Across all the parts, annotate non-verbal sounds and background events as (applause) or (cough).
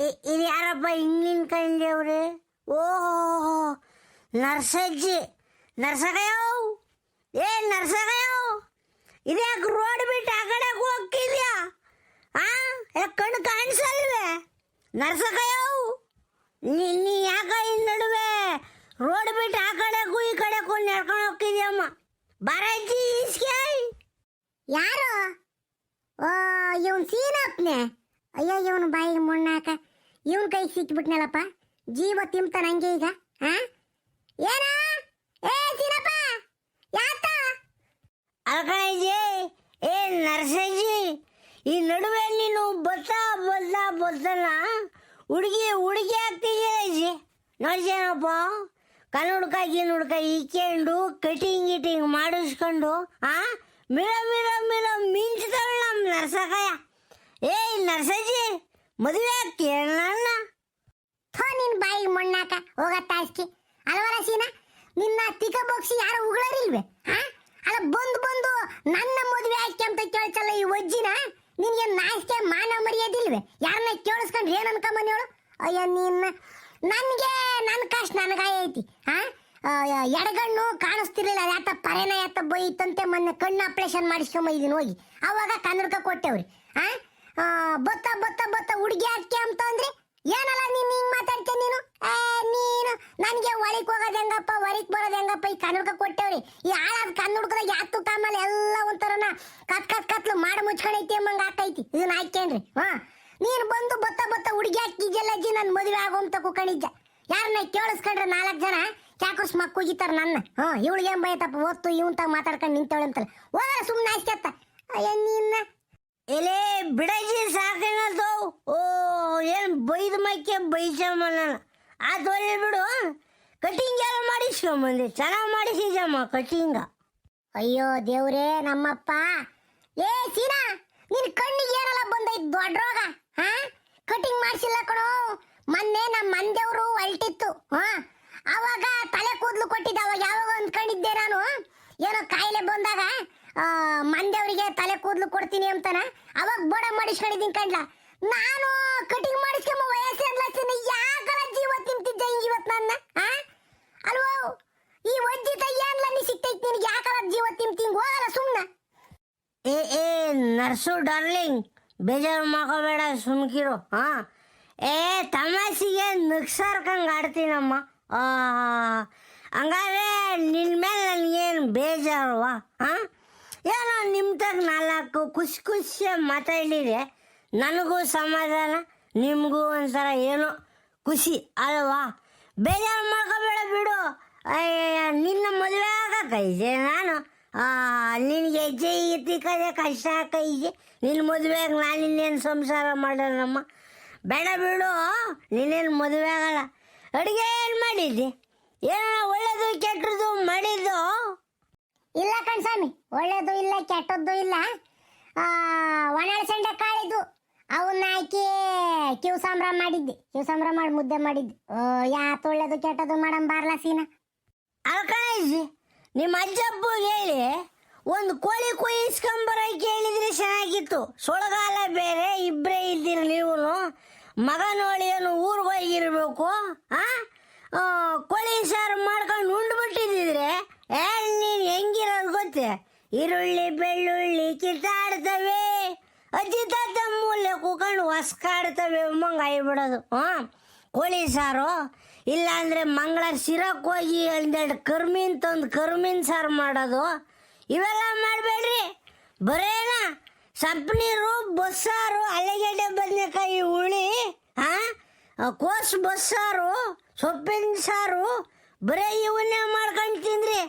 ಇದು ಯಾರಪ್ಪ ಹಿಂಗಿನ ಕಂಡವ್ರೆ ಓಹೋ, ನರ್ಸಜ್ಜಿ ನರ್ಸಗಯೋ ಏ ನರ್ಸಗಯವ್ ಇದ್ಯಾಕೆ ರೋಡ್ ಬಿಟ್ಟು ಆ ಕಡೆ ಹೋಗ್ತಿದ್ಯಾ? ಆ ಕಣ್ಣು ಕಾಣಿಸಲ್ವೇ? ನರ್ಸಗಯವ್ ನೀ ನೀ ಯಾಕ ನಡುವೆ ರೋಡ್ ಬಿಟ್ಟು ಆ ಕಡೆಗೂ ಈ ಕಡೆಗೂ ನಡ್ಕೊಂಡು ಹೋಗ್ತಿದ್ಯಮ್ಮ? ಬರಜ್ಜಿ ಇಸ್ಕೆ ಯಾರು? ಓ, ಇವನ್ ಸೀನಪ್ನೆ ಅಯ್ಯೋ, ಇವನು ಬಾಯಿಗೆ ಮಣ್ಣಾಕ ಇವನ್ ಕೈ ಸಿಕ್ಬಿಟ್ನಲ್ಲಪ್ಪ. ಜೀವ ತಿಂತ ಹಂಗೆ ಈಗ ಹಾ ಏನ? ಏ ಸೀನಪ್ಪ ಯಾತ ಅಲ್ಕಣಜಿ ಏ ನರ್ಸಜಿ ಈ ನಡುವೆ ನೀನು ಬತ್ತ ಬತ್ತ ಬತ್ತನ ಹುಡುಗಿ ಹುಡುಗಿ ಆಗ್ತಿದ್ದೀರಜ್ಜಿ ನೋಡ್ಜೇನಪ್ಪ ನೋಡ್ಜೇನಪ್ಪ ಕನ್ನಡಕ ಗಿನ್ನುಡ್ಕ ಇಕ್ಕೊಂಡು ಕಟಿಂಗ್ ಗಿಟಿಂಗ್ ಮಾಡಿಸ್ಕೊಂಡು, ಆ? ಮಿರ ಮಿರ ಮಿರ ಮಿಂಚ್ತಾಳೆ ನಮ್ಮ ನರ್ಸಕಯ್ಯ ಏ ನರ್ಸಜ್ಜಿ ಮದುವೆ ನನ್ನ ಥೋ, ನಿನ್ ಬಾಯಿಗೆ ಮಣ್ಣಾಕ ಹೋಗತ್ತ ತಾಸ್ಕಿ ಅಲ್ವರ ಸೀನ ನಿನ್ನ ತಿಕ ಬೋಕ್ಸಿ ಯಾರು ಉಗಳರಿಲ್ವೆ? ಹಾ ಅಲ್ಲ, ಬಂದು ಬಂದು ನನ್ನ ಮದುವೆ ಆಯ್ಕೆ ಅಂತ ಕೇಳ್ಸಲ್ಲ ಈ ಒಜ್ಜಿನ ನಿನ್ಗೆ ನಾಚಿಕೆ ಮಾನ ಮರ್ಯಾದಿಲ್ವೆ? ಯಾರನ್ನ ಕೇಳಿಸ್ಕೊಂಡ್ರೆ ಏನ್ ಅನ್ಕೊಂಬನಿ ಹೇಳು ಅಯ್ಯ, ನಿನ್ನ ನನ್ಗೆ ನನ್ನ ಕಷ್ಟ ನನಗಾಯ ಐತಿ. ಹಾ ಎಡಗಣ್ಣು ಕಾಣಿಸ್ತಿರ್ಲಿಲ್ಲ. ಯಾತ ಪರೇನ ಯಾತ ಬೈತಂತೆ ಮೊನ್ನೆ ಕಣ್ಣು ಆಪರೇಷನ್ ಮಾಡಿಸ್ಕೊಂಬೈದಿನಿ ಹೋಗಿ. ಅವಾಗ ಕನ್ನಡಕ ಕೊಟ್ಟೆವ್ರಿ. ಹಾ ಬತ್ತ ಬತ್ತ ಬತ್ತ ಹುಡುಗಿ ಹಾಕಿ ಅಂತ ಅಂದ್ರೆ? ಏನಲ್ಲ ನೀನ್ ಹಿಂಗ್ ಮಾತಾಡ್ತೀಯ ನೀನು? ಏ, ನೀನು ನನಗೆ ಒಳಕ್ ಹೋಗೋದ್ ಹೆಂಗಪ್ಪ ಹೊರಕ್ ಬರೋದ್ ಹೆಂಗಪ್ಪ? ಈ ಕನ್ನಡಕ ಕೊಟ್ಟೆವ್ರಿ. ಈ ಹಾಳಾದ ಕನ್ನಡಕದಾಗ ಯಾತು ಕಾಮಲ್ ಎಲ್ಲ ಒಂಥರನ ಕತ್ ಕತ್ ಕತ್ಲು ಮಾಡಿ ಮುಚ್ಕೊಂಡೈತಿ ಎಂಬಂಗ ಹಾಕೈತಿ ಇದನ್ನ ಹಾಕ್ಯನ್ರಿ? ಹಾ. ನೀನು ಬಂದು ಬತ್ತ ಬತ್ತ ಹುಡುಗಿ ಹಾಕಿದ್ಯಲ್ಲ ಅಜ್ಜಿ ನನ್ ಮದುವೆ ಆಗೋಂತ ಕುಕ್ಕಣಿದ್ದ ಯಾರನ್ನ ಕೇಳಿಸ್ಕೊಂಡ್ರೆ ನಾಲ್ಕು ಜನ ಚಾಕುಸ್ ಮಕ್ಕ ಹೋಗಿತಾರ ನನ್ನ. ಹಾ ಇವಳಿಗೆ ಏನ್ ಬೈತಪ್ಪ ಒತ್ತು ಇವಂತ ಮಾತಾಡ್ಕೊಂಡು ನಿಂತವಳೆ ಅಂತಲ್ಲ. ಆಯ್ತತ್ತ ಅಯ್ಯ ನಿನ್ನ ಎಲೆ ಬಿಡಜಿ ಸಾಕೇನದು ಓ, ಏನು ಬೈದು ಮೈಕೆ ಬೈಸಮ್ಮ ನಾನು. ಆತು ಬಿಡು. ಕಟಿಂಗ್ ಎಲ್ಲ ಮಾಡಿಸ್ಕೊಂಬಂದೆ ಚೆನ್ನಾಗಿ ಮಾಡಿಸಿದಮ್ಮ ಕಟಿಂಗ. ಅಯ್ಯೋ ದೇವ್ರೇ, ನಮ್ಮಪ್ಪ. ಏ, ಸೀನಾ, ನಿನ್ ಕಣ್ಣಿಗೆ ಏನಲ್ಲ ಬಂದೈತ್ ದೊಡ್ಡ ರೋಗ? ಹಾ? ಕಟಿಂಗ್ ಮಾಡ್ಸಿಲ್ಲ ಕಣೋ. ಮೊನ್ನೆ ನಮ್ಮ ಮಂದೇವ್ರು ಹೊಲ್ಟಿತ್ತು ಹಾ? ಅವಾಗ ತಲೆ ಕೂದಲು ಕೊಟ್ಟಿದ್ದ. ಅವಾಗ ಯಾವಾಗ ಅಂದ್ಕೊಂಡಿದ್ದೆ ನಾನು? ಏನೋ ಕಾಯಿಲೆ ಬಂದಾಗ. ಆ, ಮಂದೇವ್ರಿಗೆ ತಲೆ ಕೂದಲು ಕೊಡ್ತೀನಿ ಅಂತಾನ? ಅವಾಗ ಬೋಡ ಮಾಡಿಸ್ಕೊಂಡಿದ್ದೀನಿ ಕಂಡ್ಲ ನಾನು ಕಟಿಂಗ್ ಮಾಡಿಸ್ಕೊಂಬ ವಯಸ್ಸು ಯಾಕಲ್ಲ ಜೀವ ತಿಂತಿದ್ದೆ ಹಿಂಗ್ ಇವತ್ತು ನನ್ನ ಅಲ್ವೋ? ಈ ಒಜ್ಜಿ ಏನ್ಲ ನೀ ಸಿಕ್ತೈತಿ ನಿನಗೆ? ಯಾಕಲ್ಲ ಜೀವ ತಿಂತಿಂಗ್ ಹೋಗಲ್ಲ ಸುಮ್ನ. ಏ ಏ ನರ್ಸು ಡಾರ್ಲಿಂಗ್ ಬೇಜಾರು ಮಾಡ್ಕೋಬೇಡ ಸುಮ್ಕಿರು ಹಾ ಏ ತಮಾಸಿಗೆ ನಗ್ಸಾರ್ಕಂಗೆ ಆಡ್ತೀನಮ್ಮ. ಹಂಗಾದ್ರೆ ನಿನ್ನ ಮೇಲೆ ನನಗೇನು ಬೇಜಾರವಾ ಹಾಂ ಏನೋ ನಿಮ್ಮ ತಗ ನಾಲ್ಕು ಖುಷಿ ಖುಷಿಯಾಗಿ ಮಾತಾಡಿದೆ ನನಗೂ ಸಮಾಧಾನ ನಿಮಗೂ ಒಂಥರ ಏನೋ ಖುಷಿ. ಅಲ್ವಾ? ಬೇಜಾರು ಮಾಡ್ಕೋಬೇಡ ಬಿಡು. ಅಯ್ಯಯ್ಯ ನಿನ್ನ ಮದುವೆ ಆಗಕ್ಕೈದೆ ನಾನು. ಆ, ನಿನಗೆ ಹೆಜ್ಜೆ ಇತ್ತಿಕ್ಕದೆ ಕಷ್ಟ ಕೈಜೆ ನಿನ್ನ ಮದುವೆಗೆ ನಾನು ಇನ್ನೇನು ಸಂಸಾರ ಮಾಡೋಣಮ್ಮ ಬೇಡ ಬಿಡು. ನೀನೇನು ಮದುವೆ ಆಗಲ್ಲ. ಅಡುಗೆ ಏನು ಮಾಡಿದ್ದಿ? ಏನೋ ಒಳ್ಳೇದು ಕೆಟ್ಟದ್ದು ಮಾಡಿದ್ದು? ಇಲ್ಲ ಕಣ್ಸ್ವಾಮಿ ಒಳ್ಳೇದು ಇಲ್ಲ ಕೆಟ್ಟದ್ದು ಇಲ್ಲ. ಒಣಸೆಂಡೆ ಕಾಳಿದ್ದು. ಅವನ್ನ ಹಾಕಿ ಕಿವ್ ಸಾಂಬ್ರ ಮಾಡಿದ್ದೆ ಕಿವ್ ಸಾಂಬ್ರ ಮಾಡಿ ಮುದ್ದೆ ಮಾಡಿದ್ದೆ. ಯಾತ್ ಒಳ್ಳೇದು ಕೆಟ್ಟದ್ದು ಮಾಡಮ್ ಬಾರ್ಲ ಸೀನಾ. ಅಲ್ಕಳಿಸಿ ನಿಮ್ಮ ಅಜ್ಜಪ್ಪಗೆ ಹೇಳಿ ಒಂದು ಕೋಳಿ ಕೊಯ್ಸ್ಕೊಂಬರ ಕೇಳಿದ್ರೆ ಚೆನ್ನಾಗಿತ್ತು. ಸೊಳಗಾಲ ಬೇರೆ ಇಬ್ಬರೇ ಇದ್ದೀರಿ ನೀವು. ಮಗನೋಳಿಯನ್ನು ಊರಿಗೆ ಹೋಗಿರ್ಬೇಕು ಆ, ಕೋಳಿ ಸಾರು ಮಾಡ್ಕೊಂಡು ಉಂಡ್ಬಿಟ್ಟಿದ್ರೆ ಏ ನೀನು ಹೆಂಗಿರೋದು ಗೊತ್ತೇ ಈರುಳ್ಳಿ ಬೆಳ್ಳುಳ್ಳಿ ಕಿತ್ತಾಡ್ತವೆ. ಅಜ್ಜಿ ತಾತ ಮೂಲೆ ಕೂಕೊಂಡು ಹೊಸ್ಕಾಡ್ತವೆ ಮಂಗಾಯಿ ಆಗಿಬಿಡೋದು ಹಾಂ ಕೋಳಿ ಸಾರು, ಇಲ್ಲಾಂದರೆ ಮಂಗಳ ಸಿರಕ್ಕೆ ಹೋಗಿ ಒಂದೆರಡು ಕರ್ಮೀನ್ ತಂದು ಕರ್ಮೀನ್ ಸಾರು ಮಾಡೋದು. ಇವೆಲ್ಲ ಮಾಡಬೇಡ್ರಿ. ಬರೇನ? ಸಪ್ನೀರು ಬಸ್ಸಾರು, ಅಲೆಗೆಡ್ಡೆ, ಬದನೆಕಾಯಿ, ಹುಳಿ ಹಾಂ ಕೋಸು ಬಸ್ಸಾರು, ಸೊಪ್ಪಿನ ಸಾರು, ಬರೇ ಇವನ್ನೇ ಮಾಡ್ಕೊಂಡು ತಿಂದ್ರಿ.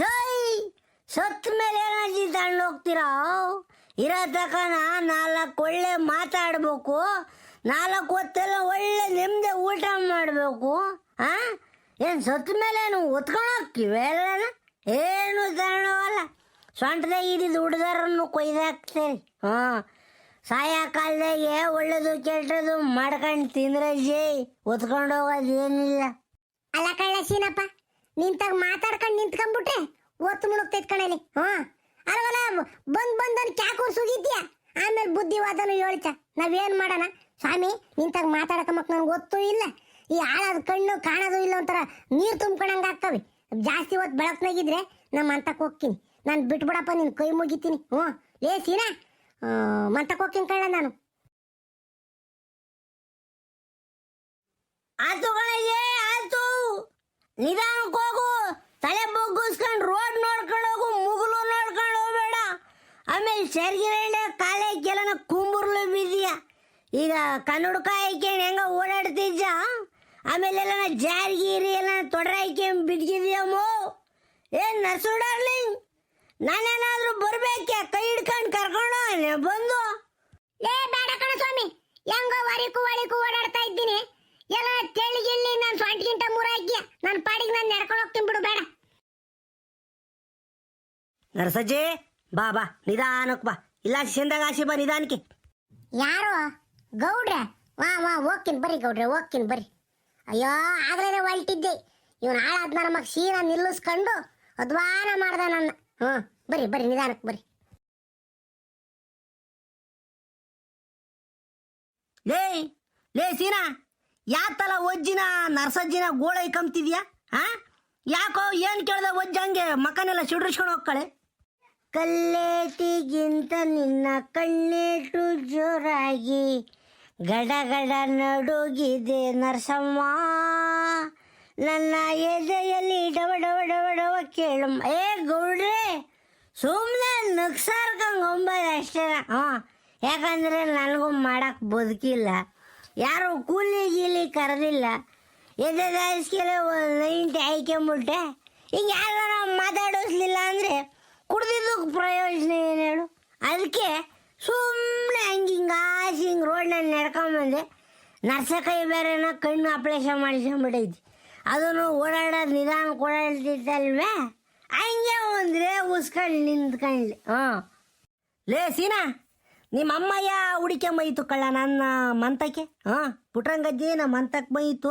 ಜೈ ಸತ್ತ ಮೇಲೆ ಏನಾದ್ರು ತಗೊಂಡು ಹೋಗ್ತೀರಾ ಇರೋ ನಾಲ್ಕು ಒಳ್ಳೆ ಮಾತಾಡ್ಬೇಕು. ನಾಲ್ಕು ಹೊತ್ತೆಲ್ಲ ಒಳ್ಳೆ ನೆಮ್ಮದಿ ಊಟ ಮಾಡಬೇಕು. ಆ? ಏನು ಸತ್ ಮೇಲೆ ಏನು ಹೊತ್ಕೊಂಡು ಹೋಗ್ತೀವಿ ಎಲ್ಲನ? ಏನು ತಗೊಂಡೋಗಲ್ಲ ಸೊಂಟದಾಗ ಹಿಡಿದು ಹುಡುಗರನ್ನು ಕೊಯ್ದಾಕ್ತೇವೆ ಹಾಂ. ಸಾಯ ಕಾಲದಾಗೆ ಒಳ್ಳೇದು ಕೆಟ್ಟದು ಮಾಡ್ಕೊಂಡು ತಿಂದ್ರೆ ಜೈ, ಹೊತ್ಕೊಂಡು ಹೋಗೋದು ಏನಿಲ್ಲ. ಅಲ್ಲ ಕಳ್ಳ ಸೀನಪ್ಪ ನಿಂತಾಗ ಮಾತಾಡ್ಕೊಂಡು ನಿಂತ್ಕೊಂಡ್ಬಿಟ್ರೆ ಒತ್ತು ಮುಳುಗ್ತೈತ್ ಕಣಲಿ ಹಾ ಅಲ್ವಲ್ಲ ಬಂದ್ ಬಂದನ್ ಕ್ಯಾಕೂರ್ ಸುಗಿದ್ಯಾ ಆಮೇಲೆ ಬುದ್ಧಿವಾದನು ಹೇಳ್ತ ನಾವೇನ್ ಮಾಡೋಣ? ಸ್ವಾಮಿ, ನಿಂತಾಗ ಮಾತಾಡಕಮಕ್ ನನ್ಗೆ ಗೊತ್ತೂ ಇಲ್ಲ. ಈ ಆಳದ ಕಣ್ಣು ಕಾಣೋದು ಇಲ್ಲ ಒಂಥರ ನೀರು ತುಂಬ್ಕೊಂಡಂಗೆ ಆಗ್ತವೆ. ಜಾಸ್ತಿ ಹೊತ್ತು ಬೆಳಕ್ನಾಗಿದ್ರೆ ನಮ್ಮ ಮಂತಕ್ ಹೋಗ್ತೀನಿ. ನಾನು ಬಿಟ್ಬಿಡಪ್ಪ, ನಿನ್ ಕೈ ಮುಗಿತೀನಿ. ಹ್ಞೂ. ಏ ಸೀನಾ. ಮಂತಕ್ಕೆ ಹೋಗ್ತೀನಿ ಕಳ್ಳ ನಾನು. ಆತು ಕಣಯ್ಯ ನಿಧಾನಕ್ಕೆ ಹೋಗು. ತಲೆ ಬಗ್ಗಿಸ್ಕೊಂಡು ರೋಡ್ ನೋಡ್ಕೊಂಡು ಹೋಗು, ಮುಗುಲು ನೋಡ್ಕೊಂಡು ಹೋಗ್ಬೇಡ. ಆಮೇಲೆ ಸೆರ್ಗಿರಳ್ಳೆ ಕಾಲೇ ಕೆಲನ ಕುಂಬುರ್ಲು ಬಿದ್ದೀಯ ಈಗ ಕನ್ನಡಕ ಹಾಕ್ಯಂಡು ಹೆಂಗ ಓಡಾಡ್ತಿದ್ದ ಆಮೇಲೆ ಎಲ್ಲ ಜಾರಿಗೀರಿ ಎಲ್ಲ ತೊಡ್ರ ಹಾಕ್ಯಂಡು ಏನ್ ನರ್ಸು ಡಾರ್ಲಿಂಗ್ ನಾನೇನಾದ್ರೂ ಬರ್ಬೇಕೆ ಕೈ ಹಿಡ್ಕೊಂಡು ಕರ್ಕೊಂಡು ಬಂದು? ಏ, ಬೇಡ ಕಣ ಸ್ವಾಮಿ. ಹೆಂಗೋ ವರಿಕು ವಳಿಕು ಓಡಾಡ್ತಾ ಇದ್ದೀನಿ. ಎಲ್ಲ ತೆಳ್ಳಿ ನನ್ನ ನಾನು ಮೂರ ಹಾಕಿ ನನ್ನ ಪಾಡಿಗೆ ನಾನು ನಡ್ಕೊಂಡು ಹೋಗ್ತೀನಿ ಬಿಡು ಬೇಡ. ನರಸಜ್ಜಿ ಬಾ ಬಾ ನಿಧಾನಕ್ಕೆ ಬಾ. ಇಲ್ಲ ಆಸಿ ಬಾ ನಿಧಾನಕ್ಕೆ. ಯಾರು? ಗೌಡ್ರ? ವಾ ವಾ ಹೋಗ್ತೀನಿ ಬರ್ರಿ ಗೌಡ್ರೆ ಹೋಗ್ತೀನಿ ಬರ್ರಿ. ಅಯ್ಯೋ ಆಗ್ಲೇ ಹೊಲ್ಟಿದ್ದೆ. ಇವನು ಹಾಳಾದ್ನ ಮಗ ಸೀನಾ ನಿಲ್ಲಿಸ್ಕೊಂಡು ಅದ್ವಾನ ಮಾಡ್ದ ನನ್ನ. ಹ್ಞೂ ಬರ್ರಿ ಬರ್ರಿ ನಿಧಾನಕ್ಕೆ ಬರ್ರಿ. ಲೇ ಲೇ ಸೀನಾ ಯಾತಲ್ಲ ಒಜ್ಜಿನ ನರ್ಸಜ್ಜಿನ ಗೋಳ ಕಂಬ್ತಿದ್ಯಾ? ಹಾ ಯಾಕೋ ಏನ್ ಕೇಳ್ದ ಒಜ್ಜ ಹಂಗೆ ಮಕನೆಲ್ಲ ಸಿಡ್ರಿಸ್ಕೊಂಡು ಹೋಗ್ಕಳೆ? ಕಲ್ಲೇಟಿಗಿಂತ ನಿನ್ನ ಕಣ್ಣೇಟು ಜೋರಾಗಿ ಗಡ ಗಡ ನಡುಗಿದೆ ನರಸಮ್ಮ. ನನ್ನ ಎದೆಯಲ್ಲಿ ಡವ ಡವ ಡವ ಡವ ಕೇಳು ಏ ಗೌಡ್ರೆ ಸುಮ್ಮನೆ ನಗ್ಸಾರ್ಕಂಗೆ ಒಂಬ ಅಷ್ಟೇ. ಹಾಂ, ಯಾಕಂದ್ರೆ ನನಗೂ ಮಾಡಕ್ಕೆ ಬದುಕಿಲ್ಲ. ಯಾರು ಕೂಲಿ ಗೀಲಿ ಕರೆದಿಲ್ಲ. ಎದೆ ದಾಯಿಸ್ಕೆಲೆ ಒಂದು ನೈಂಟಿ ಹಾಯ್ಕೊಂಬಿಟ್ಟೆ ಹಿಂಗೆ ಯಾರು ಮಾತಾಡಿಸ್ಲಿಲ್ಲ ಅಂದರೆ ಕುಡ್ದಿದ್ದಕ್ಕೆ ಪ್ರಯೋಜನ ಏನು ಹೇಳು? ಅದಕ್ಕೆ ಸುಮ್ಮನೆ ಹಂಗೆ ಹಿಂಗೆ ಹಿಂಗೆ ರೋಡ್ನಲ್ಲಿ ನಡ್ಕೊಂಬಂದೆ ನರ್ಸಕೈ ಬೇರೆನ ಕಣ್ಣು ಆಪ್ರೇಷನ್ ಮಾಡಿಸ್ಕೊಂಬಿಟ್ಟೈತಿ ಅದನ್ನು ಓಡಾಡೋದು ನಿಧಾನ ಓಡಾಡ್ತಿತ್ತಲ್ವೇ ಹಂಗೆ ಒಂದ್ರೆ ಉಸ್ಕೊಂಡು ನಿಂತ್ಕೊಂಡ್ಲಿ. ಹಾಂ ಲೇ ಸೀನಾ. ನಿಮ್ಮ ಅಮ್ಮಯ್ಯ ಹುಡಿಕೆ ಮೈತು ಕಳ್ಳ ನನ್ನ ಮಂತಕ್ಕೆ? ಹಾಂ ಪುಟ್ರಂಗಜ್ಜಿ ನಮ್ಮ ಮಂತಕ್ಕೆ ಮೈತು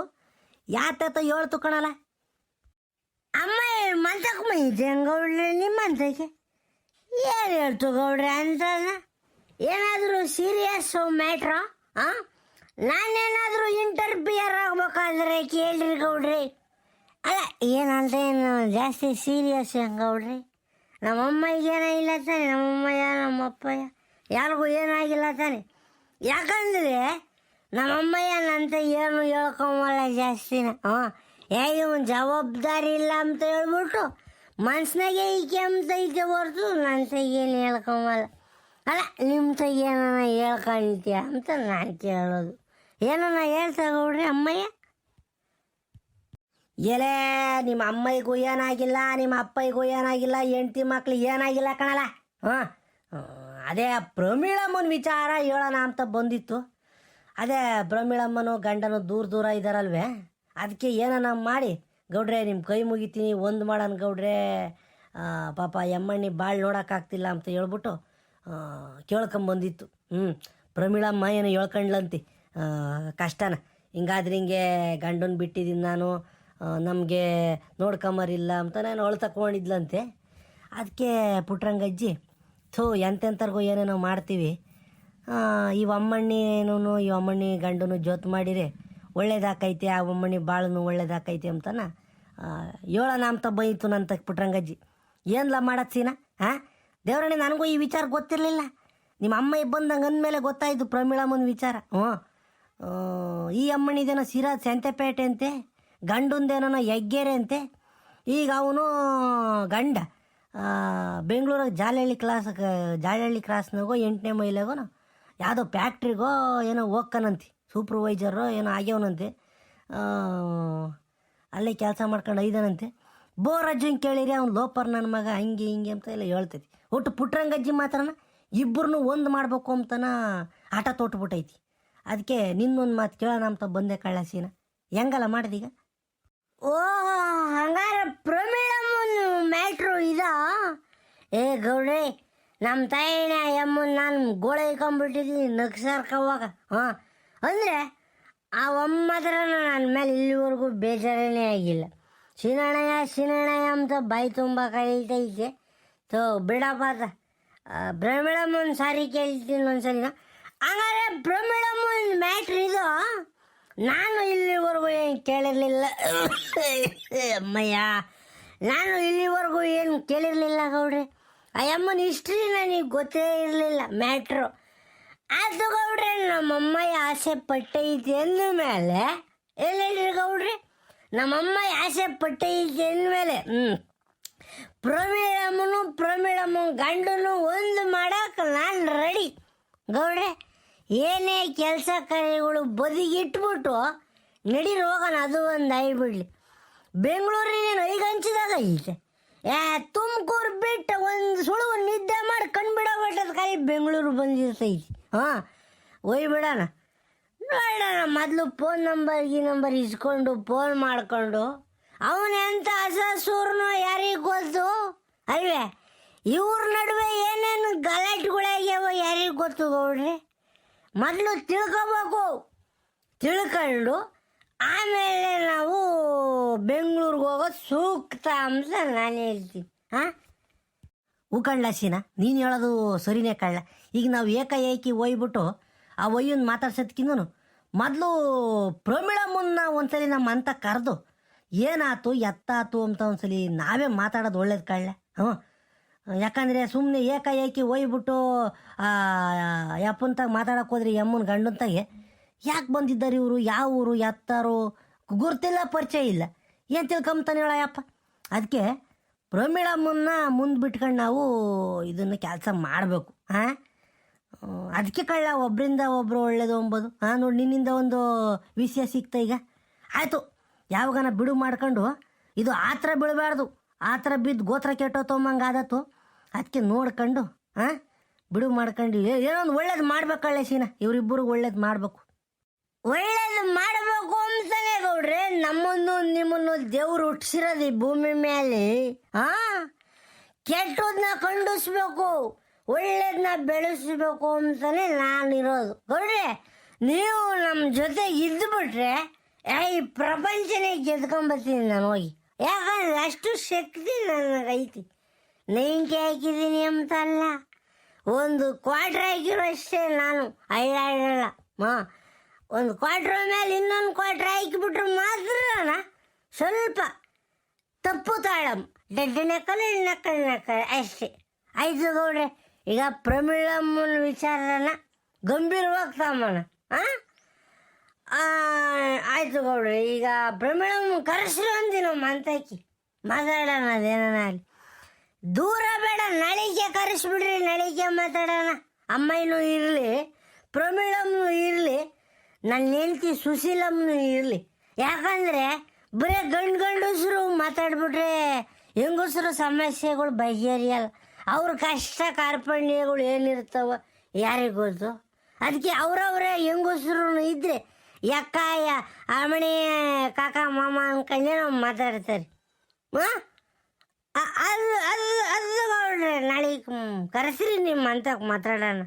ಯಾತತ ಹೇಳ್ತು ಕಣಲ್ಲ? ಅಮ್ಮ ಮಂತಕ್ಕೆ ಮೈತೆ ಗೌಡ್ರೆ ನಿಮ್ಮ ಮಂತಕ್ಕೆ? ಏನು ಹೇಳ್ತು ಗೌಡ್ರೆ ಅಂತ ಏನಾದರೂ ಸೀರಿಯಸ್ ಮ್ಯಾಟ್ರ ಹಾಂ? ನಾನೇನಾದರೂ ಇಂಟರ್ಫಿಯರ್ ಆಗ್ಬೇಕಾದ್ರೆ ಕೇಳ್ರಿ ಗೌಡ್ರಿ. ಅಲ್ಲ, ಏನಂತ ಏನು ಜಾಸ್ತಿ ಸೀರಿಯಸ್ ಗೌಡ್ರಿ? ಈಗೇನ ಇಲ್ಲ ತಾನೆ, ನಮ್ಮಮ್ಮಯ್ಯ, ನಮ್ಮಪ್ಪಯ್ಯ. ಯಾರಿಗೂ ಏನಾಗಿಲ್ಲ ತಾನೆ. ಯಾಕಂದರೆ ನಮ್ಮಮ್ಮಯ್ಯ ನಂತ ಏನು ಹೇಳ್ಕೊಂಬಲ್ಲ ಜಾಸ್ತಿನ. ಹಾಂ ಏ ಇವನ್ ಜವಾಬ್ದಾರಿ ಇಲ್ಲ ಅಂತ ಹೇಳ್ಬಿಟ್ಟು ಮನ್ಸಿನಾಗೆ ಈಕೆ ಅಂತ ಐತೆ ಹೊರ್ತು ನನ್ನ ಏನು ಹೇಳ್ಕೊಂಬಲ್ಲ. ಅಲ್ಲ, ನಿಮ್ಮ ತಗ ಏನನ್ನ ಹೇಳ್ಕೊಂತೀಯ ಅಂತ ನಾನು ಕೇಳೋದು. ಏನನ್ನ ಹೇಳ್ತಾ ಗೌಡ್ರಿ ಅಮ್ಮಯ್ಯ? ಎಲೆ, ನಿಮ್ಮ ಅಮ್ಮೈಗೂ ಏನಾಗಿಲ್ಲ, ನಿಮ್ಮ ಅಪ್ಪಯ್ಯಗೂ ಏನಾಗಿಲ್ಲ, ಹೆಂಡ್ತಿ ಮಕ್ಳಿಗೆ ಏನಾಗಿಲ್ಲ ಕಣಲ್ಲ. ಹಾಂ. ಅದೇ ಪ್ರಮೀಳಮ್ಮನ ವಿಚಾರ ಹೇಳೋಣ ಅಂತ ಬಂದಿತ್ತು. ಅದೇ ಪ್ರಮೀಳಮ್ಮನು ಗಂಡನು ದೂರ ದೂರ ಇದ್ದಾರಲ್ವೇ ಅದಕ್ಕೆ ಏನನ ಮಾಡಿ, ಗೌಡ್ರೆ ನಿಮ್ಮ ಕೈ ಮುಗಿತೀನಿ, ಒಂದು ಮಾಡೋಣ ಗೌಡ್ರೆ ಪಾಪ ಎಮ್ಮಣ್ಣಿ ಭಾಳ ನೋಡೋಕ್ಕಾಗ್ತಿಲ್ಲ ಅಂತ ಹೇಳ್ಬಿಟ್ಟು ಕೇಳ್ಕೊಂಬಂದಿತ್ತು ಹ್ಞೂ ಪ್ರಮೀಳಮ್ಮ ಏನು ಹೇಳ್ಕೊಂಡ್ಲಂತಿ? ಕಷ್ಟನ. ಹಿಂಗಾದ್ರೆ ಹಿಂಗೆ ಗಂಡನ ಬಿಟ್ಟಿದ್ದೀನಿ ನಾನು ನಮಗೆ ನೋಡ್ಕೊಂಬರಿಲ್ಲ ಅಂತ ನಾನು ಅಳ್ತಕೊಂಡಿದ್ಲಂತೆ ಅದಕ್ಕೆ ಪುಟ್ರಂಗಜ್ಜಿ ಥೂ ಎಂತೆಂಥರ್ಗೂ ಏನೇನೋ ಮಾಡ್ತೀವಿ. ಈ ಅಮ್ಮಣ್ಣಿನೂ ಈ ಅಮ್ಮಣ್ಣಿ ಗಂಡನು ಜೊತೆ ಮಾಡಿರಿ ಒಳ್ಳೇದಾಕೈತಿ, ಆ ಅಮ್ಮಣ್ಣಿ ಬಾಳನು ಒಳ್ಳೇದಾಕೈತಿ ಅಂತನ. ಹೇಳೋಣ ಅಂತ ಬೈತು ತಕ್ಕ ಪುಟ್ರಂಗಜ್ಜಿ ಏನ್ಲ ಮಾಡತ್ ಸೀನಾ? ಹಾಂ ದೇವರಣ್ಣ ನನಗೂ ಈ ವಿಚಾರ ಗೊತ್ತಿರಲಿಲ್ಲ. ನಿಮ್ಮ ಅಮ್ಮ ಬಂದಂಗೆ ಅಂದಮೇಲೆ ಗೊತ್ತಾಯಿತು ಪ್ರಮೀಳಮ್ಮನ ವಿಚಾರ. ಹ್ಞೂ. ಈ ಅಮ್ಮನಿದೇನೋ ಸಿರಾ ಸಂತೆಪೇಟೆ ಅಂತೆ ಗಂಡಂದೇನೋ ಹೆಗ್ಗೆರೆ ಅಂತೆ ಈಗ ಅವನು ಗಂಡ. ಬೆಂಗಳೂರಾಗ ಜಾಲಹಳ್ಳಿ ಕ್ಲಾಸ್ ಜಾಲಹಳ್ಳಿ ಕ್ರಾಸ್ನಾಗೋ ಎಂಟನೇ ಮೈಲಾಗೋ ಯಾವುದೋ ಫ್ಯಾಕ್ಟ್ರಿಗೋ ಏನೋ ಹೋಗ್ಕನಂತಿ ಸೂಪರ್ವೈಸರು ಏನೋ ಆಗ್ಯವನಂತೆ. ಅಲ್ಲೇ ಕೆಲಸ ಮಾಡ್ಕೊಂಡು ಐದನಂತೆ. ಬೋರಜ್ಜನ್ ಕೇಳಿರಿ, ಅವ್ನು ಲೋಪರ್ ನನ್ನ ಮಗ, ಹಂಗೆ ಹಿಂಗೆ ಅಂತ ಎಲ್ಲ ಹೇಳ್ತೈತಿ. ಒಟ್ಟು ಪುಟ್ರಂಗಜ್ಜಿ ಮಾತ್ರನ? ಇಬ್ಬರನ್ನು ಒಂದು ಮಾಡ್ಬೇಕು ಅಂತನ ಆಟ ತೊಟ್ಬಿಟ್ಟೈತಿ. ಅದಕ್ಕೆ ನಿನ್ನೊಂದು ಮಾತು ಕೇಳೋಣ ಅಂತ ಬಂದೆ ಕಳ್ಳಸೀನ ಹೆಂಗಲ್ಲ ಮಾಡಿದೀಗ? ಓ ಹಂಗಾರ ಪ್ರಮೀಳಮ್ಮನ ಮ್ಯಾಟ್ರು ಇದ ಏ ಗೌಡ್ರಿ ನಮ್ಮ ತಾಯಿನ ಅಮ್ಮನ ನಾನು ಗೋಳೆ ಇಟ್ಕೊಂಡ್ಬಿಟ್ಟಿದ್ದೀನಿ ನಗ್ಸಾರ್ಕವಾಗ ಹಾಂ. ಅಂದರೆ ಆ ಒಮ್ಮದ್ರ ನನ್ನ ಮೇಲೆ ಇಲ್ಲಿವರೆಗೂ ಬೇಜಾರನೇ ಆಗಿಲ್ಲ. ಸಿನಣಯ ಸಿನಣಯ ಅಂತ ಬಾಯಿ ತುಂಬ ಕಳೀತೈತೆ ತೋ, ಬಿಡಪ್ಪ ಅದ ಒಂದು ಸಾರಿ ಕೇಳ್ತೀನಿ ಒಂದ್ಸಲಿನ. ಹಂಗಾರೆ ಪ್ರಮಿಳಮ್ಮನ ಮ್ಯಾಟ್ರ್ ಇದು? ನಾನು ಇಲ್ಲಿವರೆಗೂ ಏನು ಕೇಳಿರಲಿಲ್ಲ. (coughs) ಅಮ್ಮಯ್ಯ. ನಾನು ಇಲ್ಲಿವರೆಗೂ ಏನು ಕೇಳಿರಲಿಲ್ಲ ಗೌಡ್ರೆ. ಆ ಅಮ್ಮನ ಹಿಸ್ಟ್ರಿ ನನಗೆ ಗೊತ್ತೇ ಇರಲಿಲ್ಲ ಮ್ಯಾಟ್ರು ಅದು ಗೌಡ್ರೆ, ನಮ್ಮಮ್ಮಯ್ಯ ಆಸೆ ಪಟ್ಟೈತಿ ಅಂದ ಮೇಲೆ ಎಲ್ಲೇಳ್ರಿ ಗೌಡ್ರೆ? ನಮ್ಮಮ್ಮ ಆಸೆ ಪಟ್ಟೈತಿ ಅಂದಮೇಲೆ ಹ್ಞೂ ಪ್ರಮೀಳಮ್ಮನು ಪ್ರಮೀಳಮ್ಮ ಗಂಡನು ಒಂದು ಮಾಡಕ್ಕೆ ನಾನು ರೆಡಿ ಗೌಡ್ರೆ, ಏನೇ ಕೆಲಸ ಕಾರ್ಯಗಳು ಬದಿಗಿಟ್ಬಿಟ್ಟು ನಡೀರಿ ಹೋಗೋಣ ಅದು ಒಂದು ಆಗಿಬಿಡ್ಲಿ ಬೆಂಗಳೂರಿನ ಐಗಂಚಿದಾಗ ಐತೆ. ಯಾ ತುಮಕೂರು ಬಿಟ್ಟು ಒಂದು ಸುಳು ನಿದ್ದೆ ಮಾಡಿ ಕಣ್ಬಿಡೋಬಿಟ್ಟದ ಕಾಯಿ ಬೆಂಗಳೂರು ಬಂದಿರ್ತೈತಿ. ಹಾಂ ಒಯ್ಬಿಡೋಣ ನೋಡೋಣ, ಮೊದಲು ಫೋನ್ ನಂಬರ್ ಈ ನಂಬರ್ ಇಸ್ಕೊಂಡು ಫೋನ್ ಮಾಡ್ಕೊಂಡು ಅವನೆಂತ ಅಸೂರ್ನೋ ಯಾರಿಗೆ ಗೊತ್ತು? ಅಲ್ವೇ? ಇವ್ರ ನಡುವೆ ಏನೇನು ಗಲಾಟೆಗಳಾಗ್ಯಾವ ಯಾರಿಗೆ ಗೊತ್ತು ಗೌಡ್ರಿ? ಮೊದಲು ತಿಳ್ಕೊಬೇಕು. ತಿಳ್ಕೊಂಡು ಆಮೇಲೆ ನಾವು ಬೆಂಗಳೂರಿಗೆ ಹೋಗೋದು ಸೂಕ್ತ ಅಂತ ನಾನು ಹೇಳ್ತೀನಿ. ಹಾಂ ಕಳ್ಳ ಸೀನಾ, ನೀನು ಹೇಳೋದು ಸರಿನೇ ಕಳ್ಳ. ಈಗ ನಾವು ಏಕಾಏಕಿ ಒಯ್ಬಿಟ್ಟು ಆ ಒಯ್ಯನ್ನು ಮಾತಾಡ್ಸೋದ್ಕಿಂತ ಮೊದಲು ಪ್ರಮಿಳಮ್ಮನ್ನ ಒಂದ್ಸಲಿ ನಮ್ಮ ಅಂತ ಕರೆದು ಏನಾಯ್ತು ಎತ್ತಾತು ಅಂತ ಒಂದ್ಸಲಿ ನಾವೇ ಮಾತಾಡೋದು ಒಳ್ಳೇದು ಕಳ್ಳ. ಹ್ಞೂ ಯಾಕಂದರೆ ಸುಮ್ಮನೆ ಏಕಾಏಕಿ ಒಯ್ಬಿಟ್ಟು ಯಪ್ಪಂತಾಗ ಮಾತಾಡೋಕೆ ಹೋದ್ರೆ ಯಮ್ಮನ ಗಂಡಂತಾಗೆ ಯಾಕೆ ಬಂದಿದ್ದಾರೆ ಇವರು? ಯಾವ ಊರು? ಎತ್ತಾರು? ಗುರ್ತಿಲ್ಲ ಪರಿಚಯ ಇಲ್ಲ. ಏನು ತಿಳ್ಕೊಂಬ್ತಾನೆ ಹೇಳ ಯಪ್ಪ ಅದಕ್ಕೆ ಪ್ರಮಿಳಮ್ಮನ್ನ ಮುಂದೆ ಬಿಟ್ಕೊಂಡು ನಾವು ಇದನ್ನು ಕೆಲಸ ಮಾಡಬೇಕು. ಹಾಂ ಅದಕ್ಕೆ ಕಳ್ಳ ಒಬ್ಬರಿಂದ ಒಬ್ಬರು ಒಳ್ಳೇದು ಅಂಬೋದು. ಹಾಂ ನೋಡಿ ನಿನ್ನಿಂದ ಒಂದು ವಿಷಯ ಸಿಕ್ತ ಈಗ. ಆಯಿತು, ಯಾವಾಗನ ಬಿಡು ಮಾಡ್ಕೊಂಡು ಇದು ಆ ಥರ ಬೀಳಬಾರ್ದು. ಆ ಥರ ಬಿದ್ದು ಗೋತ್ರ ಕೆಟ್ಟೋತಂಬಂಗೆ ಆದತ್ತು ಅದಕ್ಕೆ ನೋಡ್ಕೊಂಡು ಹಾಂ ಬಿಡು ಮಾಡ್ಕೊಂಡು ಏನೋ ಒಂದು ಒಳ್ಳೇದು ಮಾಡ್ಬೇಕಳ್ಳೆ ಸೀನಾ ಇವರಿಬ್ಬರು ಒಳ್ಳೇದು ಮಾಡಬೇಕು. ಒಳ್ಳೇದು ಮಾಡಬೇಕು ಅಂತಾನೆ ಗೌಡ್ರೆ ನಮ್ಮನ್ನು ನಿಮ್ಮನ್ನು ದೇವ್ರು ಹುಟ್ಟಿಸಿರೋದು ಈ ಭೂಮಿ ಮೇಲೆ ಆ? ಕೆಟ್ಟದನ್ನ ಖಂಡಿಸ್ಬೇಕು ಒಳ್ಳೇದನ್ನ ಬೆಳೆಸ್ಬೇಕು ಅಂತಾನೆ ಇರೋದು ಗೌಡ್ರೆ ನೀವು ನಮ್ಮ ಜೊತೆ ಇದ್ದು ಬಿಟ್ರೆ ಏ, ಈ ಪ್ರಪಂಚನೇ ಗೆದ್ಕೊಂಬರ್ತೀನಿ ನಾನು ಹೋಗಿ. ಯಾಕಂದ್ರೆ ಅಷ್ಟು ಶಕ್ತಿ ನನಗೈತಿ ನೈಂಟಿ ಹಾಕಿದ್ದೀನಿ ಅಂತ ಅಲ್ಲ ಒಂದು ಕ್ವಾರ್ಟರ್ ಹಾಕಿರೋ ಅಷ್ಟೇ ನಾನು ಐಡಾಡಲ್ಲ ಮಾ ಒಂದು ಕ್ವಾರ್ಟರ್ ಮೇಲೆ ಇನ್ನೊಂದು ಕ್ವಾರ್ಟರ್ ಹಾಕಿಬಿಟ್ರೆ ಮಾತ್ರ ಸ್ವಲ್ಪ ತಪ್ಪು ತಾಳಂ. ನಕ್ಕಲು ನಕ್ಕಲು ನಕ್ಕಲು ಅಷ್ಟೇ. ಆಯ್ತು ಗೌಡ್ರೆ, ಈಗ ಪ್ರಮಿಳಮ್ಮನ ವಿಚಾರನ ಗಂಭೀರವಾಗಿ ಹಾಂ ಆಯ್ತು ಗೌಡ್ರೆ, ಈಗ ಪ್ರಮಿಳಮ್ಮ ಕರೆಸ್ರು ಅಂದಿ ಅಂತಕಿ ಮಾತಾಡೋಣ ಅದೇನ ಅಲ್ಲಿ ದೂರ ಬೇಡ, ನಳಿಗೆ ಕರೆಸ್ಬಿಡ್ರಿ, ನಳಿಗೆ ಮಾತಾಡೋಣ. ಅಮ್ಮನೂ ಇರಲಿ ಪ್ರಮಿಳಮ್ಮನೂ ಇರಲಿ ನನ್ನ ಹೆಂಡತಿ ಸುಶೀಲಮ್ಮನು ಇರಲಿ. ಯಾಕಂದರೆ ಬರೀ ಗಂಡು ಗಂಡಸರು ಮಾತಾಡ್ಬಿಟ್ರೆ ಹೆಂಗಸರು ಸಮಸ್ಯೆಗಳು ಬಗೆಹರಿಯಲ್ಲ. ಅವ್ರ ಕಷ್ಟ ಕಾರ್ಪಣ್ಯಗಳು ಏನಿರ್ತಾವ ಯಾರಿಗೆ ಗೊತ್ತು? ಅದಕ್ಕೆ ಅವರವರೇ ಹೆಂಗಸರು ಇದ್ದರೆ ಯಕ್ಕಯ್ಯ ಆಮಣೆ ಕಾಕ ಮಾಮ ಅನ್ಕೊಂಡೆ ನಾವು ಮಾತಾಡ್ತಾರೆ ಹಾಂ? ಅದು ಅದು ಅದು ಗೌಡ್ರೆ ನಾಳೆ ಕರೆಸ್ರಿ ನಿಮ್ಮ ಅಂತ ಮಾತಾಡೋಣ.